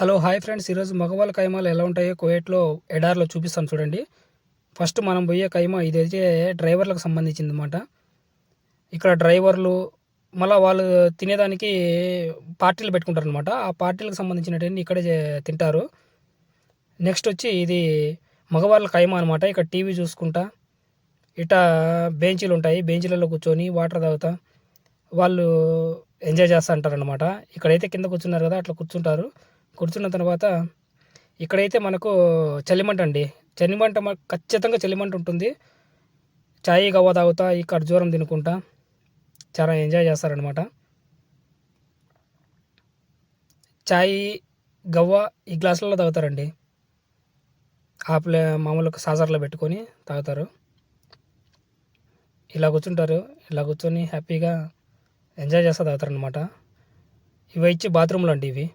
Hello hi friends. ఈరోజు మగవాళ్ళ కైమాలు ఎలా ఉంటాయో కువైట్లో ఎడార్లో చూపిస్తాను చూడండి. ఫస్ట్ మనం పోయే కైమా ఇదైతే డ్రైవర్లకు సంబంధించింది అనమాట ఇక్కడ డ్రైవర్లు మళ్ళీ వాళ్ళు తినేదానికి పార్టీలు పెట్టుకుంటారు అనమాట ఆ పార్టీలకు సంబంధించినటువంటి ఇక్కడే తింటారు. నెక్స్ట్ వచ్చి ఇది మగవాళ్ళ కైమా అనమాట ఇక్కడ టీవీ చూసుకుంటా. ఇట బెంచీలు ఉంటాయి. బెంచీలలో కూర్చొని వాటర్ తాగుతా. వాళ్ళు ఎంజాయ్ చేస్తూ అంటారు అనమాట ఇక్కడైతే కింద కూర్చున్నారు కదా అట్లా కూర్చుంటారు. కూర్చున్న తర్వాత ఇక్కడైతే మనకు చలిమంట అండి. చలిమంట ఖచ్చితంగా చలిమంట ఉంటుంది. చాయ్ గవ్వ తాగుతా ఈ ఖర్జూరం తినుకుంటా చాలా ఎంజాయ్ చేస్తారనమాట చాయ్ గవ్వ ఈ గ్లాసులలో తాగుతారండి. ఆ ప్లే మామూలుగా సాజర్లో పెట్టుకొని తాగుతారు. ఇలా కూర్చుంటారు. ఇలా కూర్చొని హ్యాపీగా ఎంజాయ్ చేస్తూ తాగుతారు అనమాట ఇవి ఇచ్చి బాత్రూమ్లు అండి ఇవి.